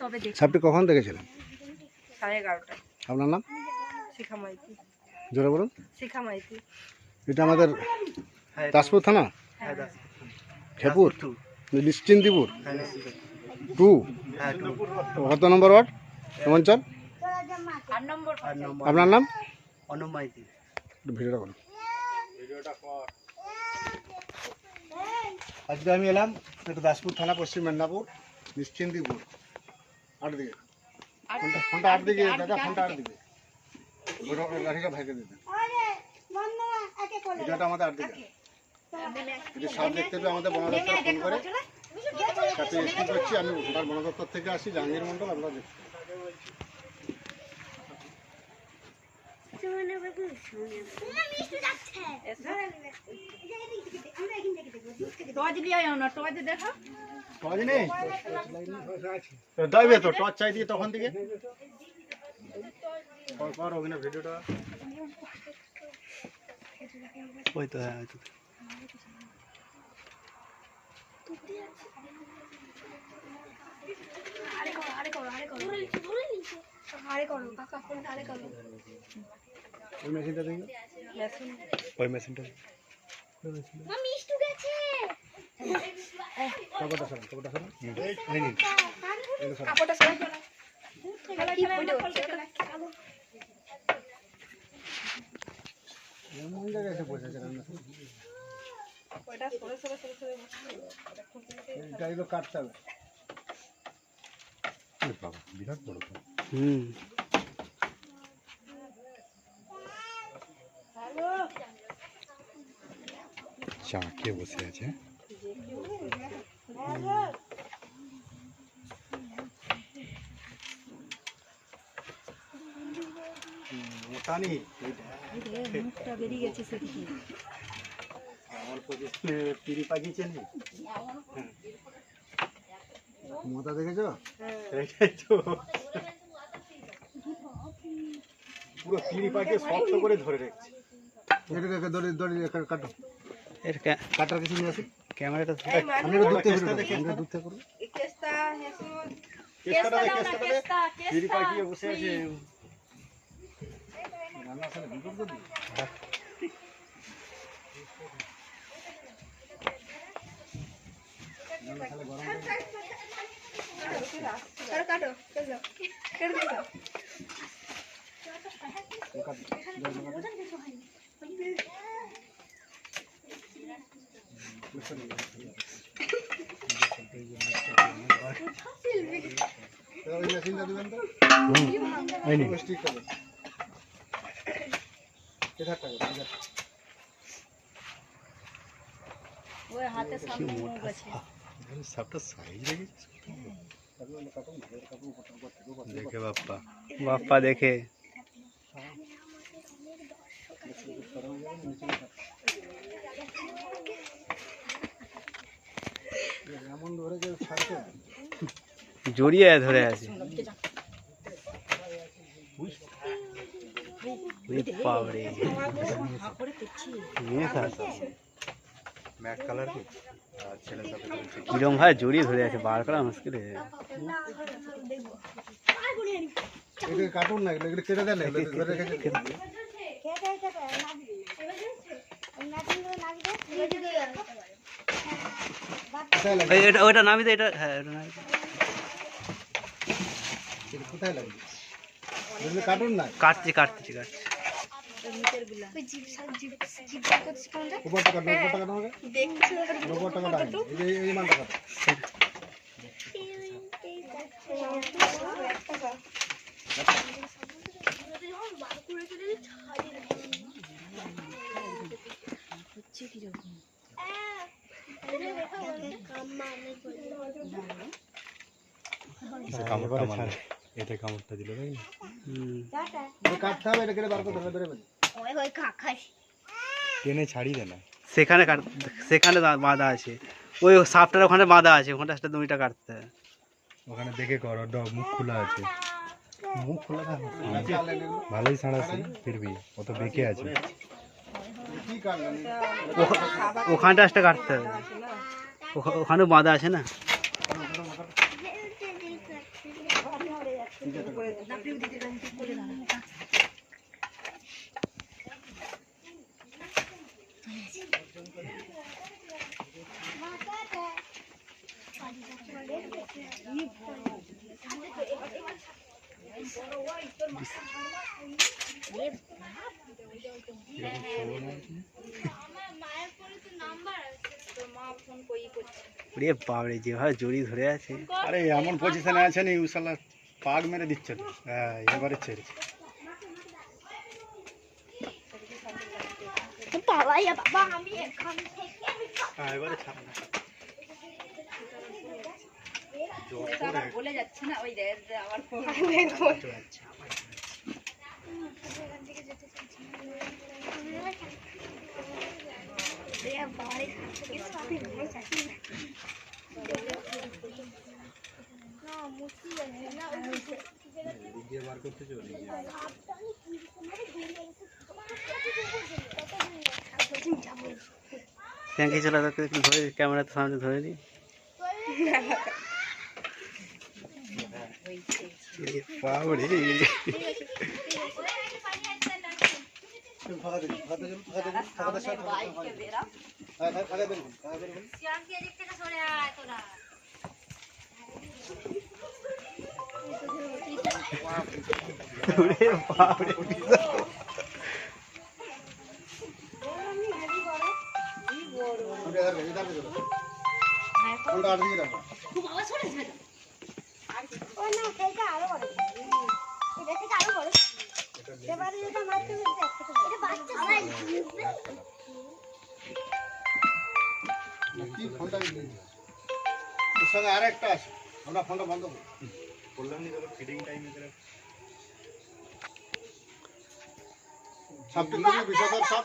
তবে দেখি। সাপটি কখন দেখেছিলেন? সাড়ে এগারোটা আপনার নাম? শিখা মাইতি। জোরে বলুন। শিখা মাইতি। এটা আমাদের দাসপুর থানা? হ্যাঁ। খেপুর নিশ্চিন্তিপুর? টু? কত নম্বর ওয়ার্ড? অঞ্চল আপনার নাম? মাইতি। ভিডিওটা বলুন আজকে আমি এলাম এটা দাসপুর থানা পশ্চিম মেদিনীপুর। নিশ্চিন্তিপুর আট দিকে ফোনটা আট দিকে দাদা ফোনটা আট দিকে লাঠিটা ভাইকে দিতে ভিডিওটা আমাদের আট দিকে যদি সাপ দেখতে পেয়ে আমাদের বন দপ্তর ফোন করে। তাতে স্কুল করছি আমি ওটার বন দপ্তর থেকে আসি জাহাঙ্গীর মন্ডল আপনারা দেখুন টর্চ দিয়ে আয় না টর্চ দেখো। টর্চ নেই দেবে তো টর্চ চাই দিয়ে তখন থেকে। কর কর অভিনয় ভিডিওটা। ওই তো হ্যাঁ ওই তো। ওই মেশিনটা দেখি। মেশিন ওই মেশিনটা। কাপড়টা সরান কাপড়টা সরান। হয়নি এগুলো সরান। কাপড়টা সরাই কি ভিডিও এমন জায়গায় এসে বসেছে রান্না ওটা সরে সরে সরে সরে এটা এগুলো কাটতে হবে। হুম। চাকে বসে আছে? মোটা নেই মুখটা বেরিয়ে গেছে সেদিকে। অল্প যে পিড়ি পাকিয়েছে নেই মোটা দেখেছ? পুরো পিড়ি পাকিয়ে শক্ত করে ধরে রেখেছে। এটাকে দড়ি দড়ি কাটো। এর কাটার কিছু নিয়ে আসি ক্যামেরাটা আমি একটু দূর থেকে থেকে করব কেস্তা পিড়ি কেস্তা বসে আছে রান্না আসলে বিপদ করবি কাটো কাটো কেস্তা কেটে কেটে ওই মেশিনটা দিবেন তো হয়নি স্টিক করবেন এটা টাকা এটা ওই হাতের সামনে মুখ আছে। সাপটা সাইজ রেখেছিস দেখে বাপ্পা। বাপ্পা দেখে। এমন ধরে যে ছাড়ছে জড়িয়ে ধরে আছে। ওরে বাপরে নিয়ে থাক। ম্যাট কালার কি আর ছেলে সাথে বলছে কিরম ভাই জড়িয়ে ধরে আছে বার করা মুশকিল হয়ে যাবে। এটা কার্টুন না এগুলো এগুলো কেটে দেন না, এগুলো ধরে রেখেছে কোথায় লাগে এই এটা ওটা নামি দে এটা হ্যাঁ এটা নামি দে। এটা কোথায় লাগে এগুলো কার্টুন না কাটছি কাটছি কাটছি এটা কামড়টা দিল তাই না? কাটতে হবে এটা কেটে বার করতে হবে ধরে ফেলে। টেনে ছাড়িয়ে দে না। সেখানে কাট সেখানে বাঁধা আছে। ওই সাপটার ওখানে বাঁধা আছে ওখানটা একটা দুইটা কাটতে। হবে ওখানে দেখে কর ওর মুখ খোলা আছে। মুখ খোলা থাকে ভালোই ছাড়াছি ফিরবি অত বেঁকে আছে। কি ওখানটা একটা কাটতে হবে। ওখা- ওখানেও বাঁধা আছে না? ওরে বাবরে যেভাবে জড়ি ধরে আছে আরে এমন পজিশনে আছে নি পাগ মেরে দিচ্ছে। হ্যাঁ এবারে ছেড়েছে। বাবা ইয়া বাবা আমি এখান থেকে হ্যাঁ এবারে ছাড়া না। বলে যাচ্ছে না ওই দেখ আবার করতে চলে ক্যাঙ্কি চলা তাকে একটু ধরে ক্যামেরার সামনে ধরে নি বাবরে ফাঁকা দিন ফাঁকা দিন ফাঁকা দিন ফাঁকা দিন হ্যাঁ হ্যাঁ ফাঁকা দিন ফাঁকা দিন ওরে ইধার বে চলো ফোনটা আট দিকে রাখো ও না সেটা আরও বড় এটা এর সঙ্গে আর একটা আছে। আমরা ফোনটা বন্ধ করি। বললাম নি তোর ফিডিং টাইমে তোরা সাপটি খুবই বিষধর সাপ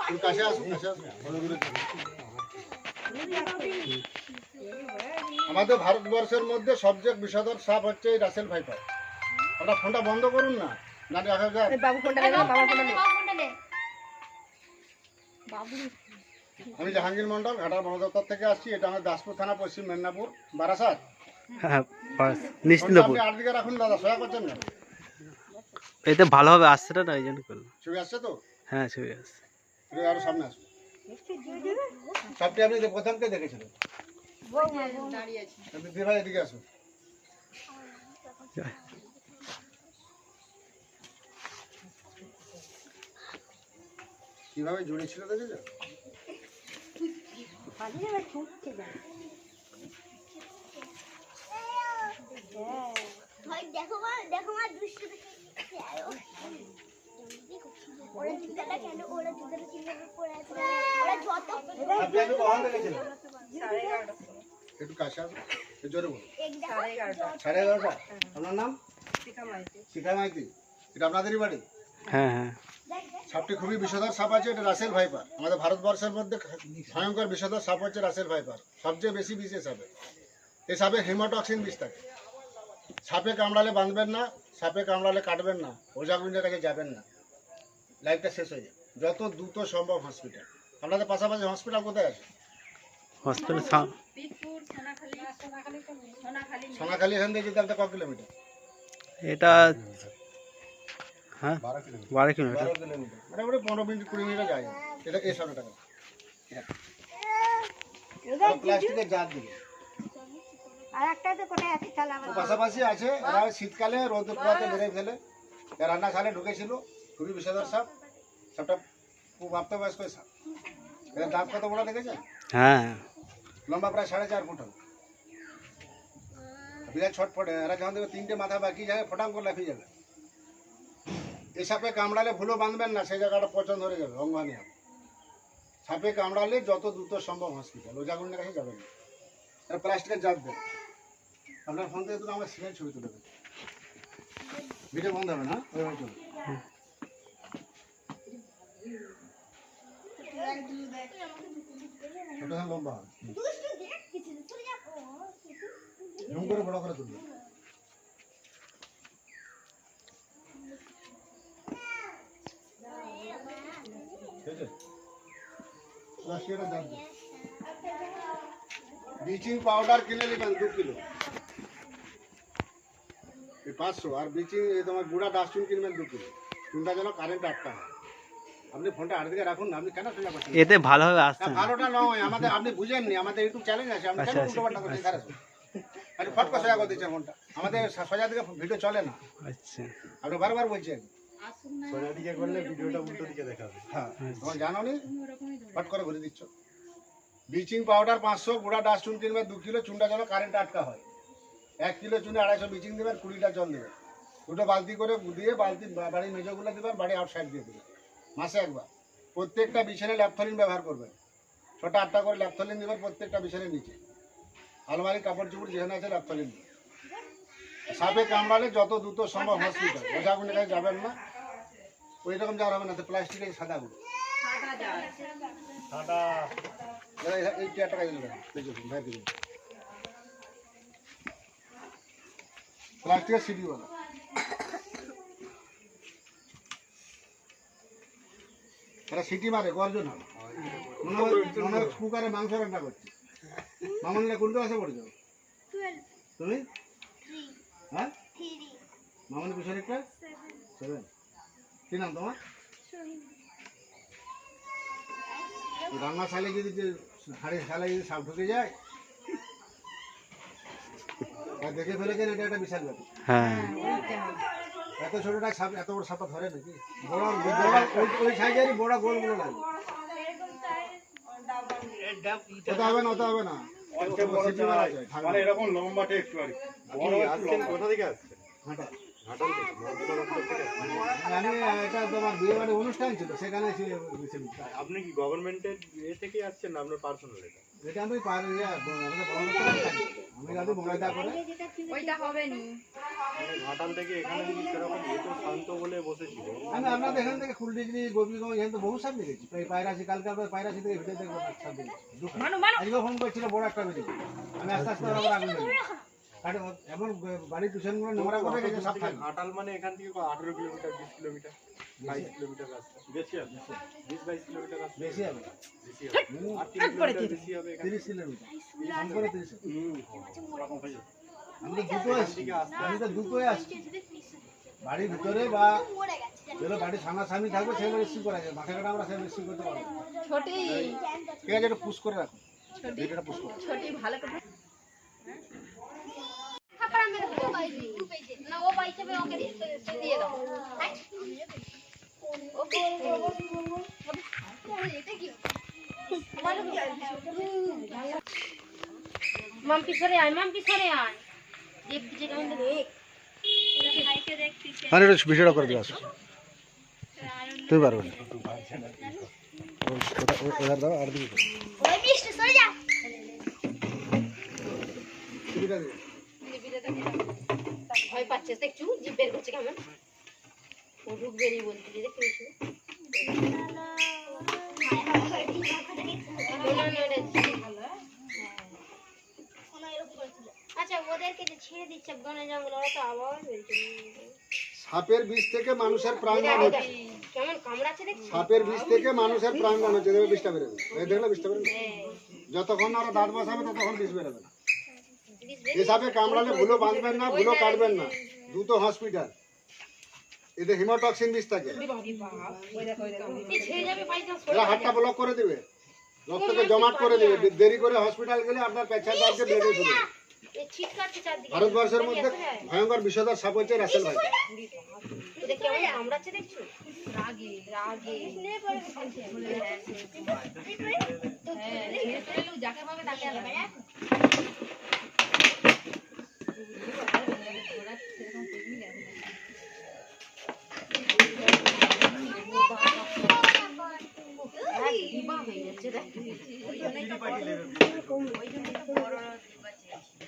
তুমি কাছে আসুন কাছে আসুন ভালো করে আমাদের ভারতবর্ষের মধ্যে সবচেয়ে বিষধর সাপ হচ্ছে এই রাসেল ভাইপার ওটা ফোনটা বন্ধ করুন না না দেখা যায় বাবু ফোনটা নেবে বাবা ফোনটা নেবে। বাবু আমি জাহাঙ্গীর মন্ডল ঘাটার বন দপ্তর থেকে আসছি। এটা আমার দাসপুর থানা পশ্চিম মেদিনীপুর বারাসাত। হ্যাঁ নিশ্চিন্তপুর এতে ভালোভাবে আসছে না ওই জন্য করলাম। ছবি আসছে তো? হ্যাঁ ছবি আসছে। আরও সামনে আপনি প্রথমকে দেখেছিলেন? এদিকে আসুন। কীভাবে জড়িয়েছিল দেখেছ ভাই দেখো মা দেখো মা দুষ্টু ওরা জুতাটা কেন ওরা জুতাটা কীভাবে পরে আছে ওরা যত আপনি আগে কখন দেখেছিলেন একটু কাছে আসুন একটু জোরে বলুন এক দেখো সাড়ে এগারোটা আপনার নাম শিখা মাইতি এটা আপনাদেরই বাড়ি হ্যাঁ হ্যাঁ সাপটি খুবই বিষধর সাপ আছে এটা রাসেল ভাইপার আমাদের ভারতবর্ষের মধ্যে ভয়ঙ্কর বিষধর সাপ হচ্ছে রাসেল ভাইপার সবচেয়ে বেশি বিষ এই সাপে এই সাপে হিমোটক্সিন বিষ থাকে সাপে কামড়ালে বাঁধবেন না সাপে কামড়ালে কাটবেন না ওঝাগুঞ্জের কাছে যাবেন না লাইফটা শেষ হয়ে যায় যত দ্রুত সম্ভব হসপিটাল আপনাদের পাশাপাশি হসপিটাল কোথায় আছে? হসপিটাল সোনাখালী। এখান থেকে যেতে আপনার ক কিলোমিটার? এটা হ্যাঁ বারো কিলোমিটার। মোটামুটি পনেরো মিনিট কুড়ি মিনিটে যায়। এটা এই সামনে টাকা। প্লাস্টিকের জার পাশাপাশি আছে এরা শীতকালে রোদ পোয়াতে বেড়ে ফেলে। এর রান্না সালে ঢুকেছিল খুবই বিষধর সাপ। প্রাপ্তবয়স্ক সাপ এর দাঁত কত বড় দেখেছেন? হ্যাঁ। লম্বা প্রায় সাড়ে চার ফুট হবে। বিরাট ছটফটে এরা যখন দেখবে তিনটে মাথা বাকি ফটাং করে লাফিয়ে যাবে। এই সাপে কামড়ালে ভুলো বাঁধবেন না সেই জায়গাটা পচন ধরে যাবে অঙ্গানি হবে। সাপে কামড়ালে যত দ্রুত সম্ভব হসপিটাল ওজাগুনের কাছে যাবেন না। এটা প্লাস্টিকের জাত দেন আপনার ফোন থেকে তুমি আমার সিমেন্ট ছবি তুলে দেবেন ভিডিও বন্ধ হবে না? ওইভাবে চলবে ওটা হ্যাঁ লম্বা হবে ঝুম করে বড় করে তুলবে ঠিক আছে প্লাস্টিকের দাম ব্লিচিং পাউডার কিনে নেবেন দু কিলো পাঁচশো আর বিচিং এই তোমার গুঁড়া ডাস্টবিন কিনবেন দু কিলো চুনটা যেন কারেন্ট আটকা হয় আপনি ফোনটা আটদিকে রাখুন না আপনি কেন সোজা করছেন? এতে ভালোভাবে আসছে না, না ভালোটা নয় আমাদের আপনি বুঝেননি আমাদের ইউটিউব চ্যানেল আছে আপনি কেন আচ্ছা, উল্টো পাল্টা করছেন? খারাপ আরে ফট করে সোজা করে দিচ্ছেন ফোনটা। আমাদের সোজা দিকে ভিডিও চলে না। আচ্ছা। আপনি বারবার বলছেন। সোজা দিকে করলে ভিডিওটা উল্টো দিকে দেখাবে। হ্যাঁ তখন জানো নি ফট করে ঘুরে দিচ্ছ। ব্লিচিং পাউডার পাঁচশো গুঁড়া ডাস্টবিন কিনবে দু কিলো চুনটা যেন কারেন্ট আটকা হয়। এক কিলো চুনে আড়াইশো ব্লিচিং দেবেন কুড়িটা জল দেবেন। দুটো বালতি করে দিয়ে বালতি বাড়ির মেজোগুলো দেবেন বাড়ি আউটসাইড দিয়ে দেবেন। মাসে একবার। প্রত্যেকটা বিছানে ল্যাপথলিন ব্যবহার করবেন। ছটা আটটা করে ল্যাপথলিন দেবেন প্রত্যেকটা বিছানের নিচে। আলমারি কাপড় চোপড় যেখানে আছে ল্যাপথলিন দেবেন। সাপে কামড়ালে যত দ্রুত সম্ভব হসপিটাল ওঝাগুনের কাছে যাবেন না। ওই রকম যাওয়ার হবে না তো প্লাস্টিকের সাদাগুলো এই- কাজে দেখুন ভাই দেখুন প্লাস্টিকের সিডিওয়ালা। এটা সিটি মারে গর্জন হয় মনে হয় মনে হয় কুকারে মাংস রান্না করছে। মামনিরা কোনটা আসে পড়েছো? তুমি? হ্যাঁ? মামনি পিছনে একটা? সেভেন কি নাম তোমার? রান্না শালে যদি যে হাড়ি শালে যদি সাপ ঢুকে যায় দেখে ফেলেছেন এটা একটা বিশাল ব্যাপার। হ্যাঁ। এত ছোটটা সাপ এত বড় সাপা ধরে নাকি? বড় ওই- ওই সাইজেরই বড় গোলগুলো ওটা হবে না ওটা হবে না। এরকম লম্বাটে একটু আর বড় কোথা থেকে হাঁটা। বিয়ে বাড়ির অনুষ্ঠান ছিল সেখানে আপনি কি গভর্নমেন্টের ইয়ে থেকে আসছেন না আপনার পার্সোনাল এটা? এটা আমি পারি আমাদের বড় লোকেরা থাকি। আমি যাতে মোবাইলটা করে। ওইটা হবে নি। মানে ঘাটাল থেকে এখানে সেরকম এত শান্ত বলে বসেছিল আমি আপনাদের এখান থেকে ফুল ডিগ্রি এখান থেকে বহু সাপ দেখেছি। প্রায় পায়রাশি কালকে আমরা পায়রাশি থেকে ভিডিও দেখব সাপ দেখেছি। আজকে ফোন করছিল বড় একটা বেরিয়েছে আমি আস্তে আস্তে ওরা আগুন এমন বাড়ির পিছনগুলো নোংরা করে গেছে সাপ থাকে ঘাটাল মানে এখান থেকে আঠারো কিলোমিটার বিশ কিলোমিটার বাইশ কিলোমিটার রাস্তা। বেশি হবে বিশ বাইশ কিলোমিটার রাস্তা। বেশি হবে। বেশি কিলোমিটার তিরিশ। কিলোমিটার। তিরিশ হুম। আমি তো দুটো আসছি। আমি তো দুটোই আসছি। বাড়ির ভিতরে বা মরে গেছে যেগুলো বাড়ির সামনাসামনি থাকবে সেগুলো রিসিভ করা যায় মাথা কাটা আমরা সেগুলো রিসিভ করতে পারব। ছোটি। ঠিক আছে এটা পুশ করে রাখো। ভিডিওটা পুশ করো। ছোটি ভালো করে থাপড়া মেরে ও পাইছে টু পেয়েছে না ও পাইছে ওকে দিয়ে দাও। ওকে। এটা কি? মাম পিছনে আয় মাম পিছনে আয়। আরে এটা ভিডিওটা করে দিয়ে আসো। তুমি পারবে না। দাও, আর ভয় পাচ্ছে দেখছু জিভ বের করছে কেমন ও ঢুকবে নি বলতে দেখতে মনে হয় না ওটা জিভ ভালো, হ্যাঁ? আচ্ছা ওদেরকে যে ছেড়ে দিচ্ছে বনে জঙ্গল ওরা তো আবার সাপের বিষ থেকে মানুষের হচ্ছে কেমন কামড়াচ্ছে দেখছি সাপের বিষ থেকে মানুষের প্রাণদান হচ্ছে দেখবে বিষটা বেরোবে। এই দেখলে বিষটা বেরোবে? যতক্ষণ না ওরা দাঁত বসাবে ততক্ষণ বিষ বেরোবে না। যে সাপে কামড়ালে ভুলো বাঁধবেন না ভুলো কাটবেন না। দ্রুত হসপিটাল। এতে হিমোটক্সিন বিষ থাকে এই এরা হাতটা ব্লক করে দিবে। রক্তকে জমাট করে দিবে। দেরি করে হসপিটাল গেলে আপনার পেছার দাঁতকে ব্লেডে শুরু এই ছিট কাটছে চারদিকে। ভারতবর্ষের মধ্যে ভয়ঙ্কর বিষধর সাপ হচ্ছে রাসেল ভাই। এটা কেমন কামড়াচ্ছে দেখছ? রাগে রাগে। যাকে পাবে তাকে আলাদা দিবা হয়ে যাচ্ছে দেখ ভাই দেখ সিবিটা সিবিটা দাও সিবিটা দাও সিবিটা সিবিটা তুলুন এর কাছে আসো।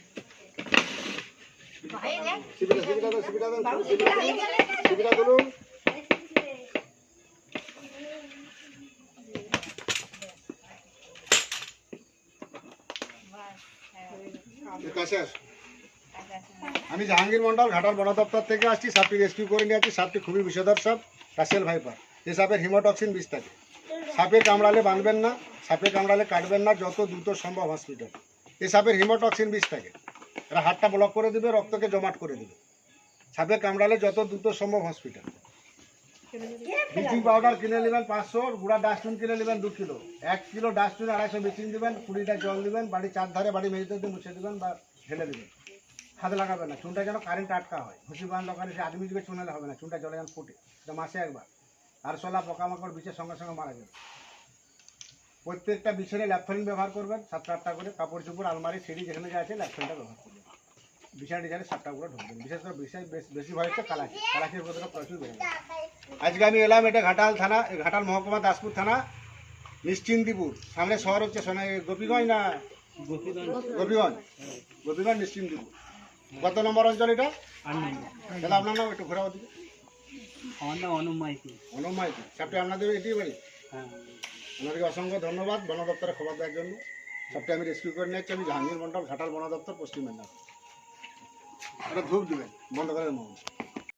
আমি জাহাঙ্গীর মন্ডল, ঘাটাল বন দপ্তর থেকে আসছি সাপটি রেস্কিউ করে নিয়ে আসছি। সাপটি খুবই বিষধর সাপ রাসেল ভাইপার। এই সাপের হিমোটক্সিন বিষ থাকে সাপে কামড়ালে বাঁধবেন না, সাপে কামড়ালে কাটবেন না, যত দ্রুত সম্ভব হসপিটাল এই সাপের হিমোটক্সিন বিষ থাকে এরা হাতটা ব্লক করে দিবে, রক্তকে জমাট করে দিবে। সাপে কামড়ালে যত দ্রুত সম্ভব হসপিটাল ব্লিচিং পাউডার কিনে নেবেন পাঁচশো, গুঁড়া ডাস্টবিন কিনে নেবেন দু কিলো। এক কিলো ডাস্টবিন আড়াইশো ব্লিচিং দিবেন, কুড়িটা জল দিবেন, বাড়ি চারধারে বাড়ি মেঝেতে দিয়ে মুছে দেবেন বা ঢেলে দেবেন। হাতে লাগাবেন না, চুনটা যেন কারেন্ট আটকা হয়। ঘুষি বান দোকানে সে আদমি যুগে চুনালে হবে না, চুনটা জলে যেন ফুটে। এটা মাসে একবার। আর সোলা পোকামাকড় বিচের সঙ্গে সঙ্গে মারা যাবে। প্রত্যেকটা বিছানে ল্যাপথলিন ব্যবহার করবেন, সাতটা আটটা করে, কাপড় চোপড়, আলমারি, সিঁড়ি যেখানে যা আছে ল্যাপথলিনটা ব্যবহার করবেন। বিছানা ডিজাইনে সাতটা করে ঢুকবেন বিশেষ করে বিশেষ বেশ- ভয় হচ্ছে কালাকি কালাকির উপদ্রব প্রচুর বেড়ে আজকে আমি এলাম এটা ঘাটাল থানা ঘাটাল মহকুমা দাসপুর থানা নিশ্চিন্দিপুর সামনে শহর হচ্ছে সোনা গোপীগঞ্জ না? গোপীগঞ্জ। গোপীগঞ্জ। নিশ্চিন্দিপুর কত নম্বর অঞ্চল এটা? তাহলে আপনার নাম একটু ঘোরা ওদিকে আমার নাম অনুপ মাইতি। অনুপ মাইতি। সাপটা আপনাদের এটি বাড়ি? হ্যাঁ। আপনাদেরকে অসংখ্য ধন্যবাদ। বন দপ্তরে খবর দেওয়ার জন্য। সবটা আমি রেস্কিউ করে নিয়েছি আমি জাহাঙ্গীর মন্ডল ঘাটাল বন দপ্তর পশ্চিম মেদিনীপুর। একটা ধূপ দেবেন বন্ধ করে মোমো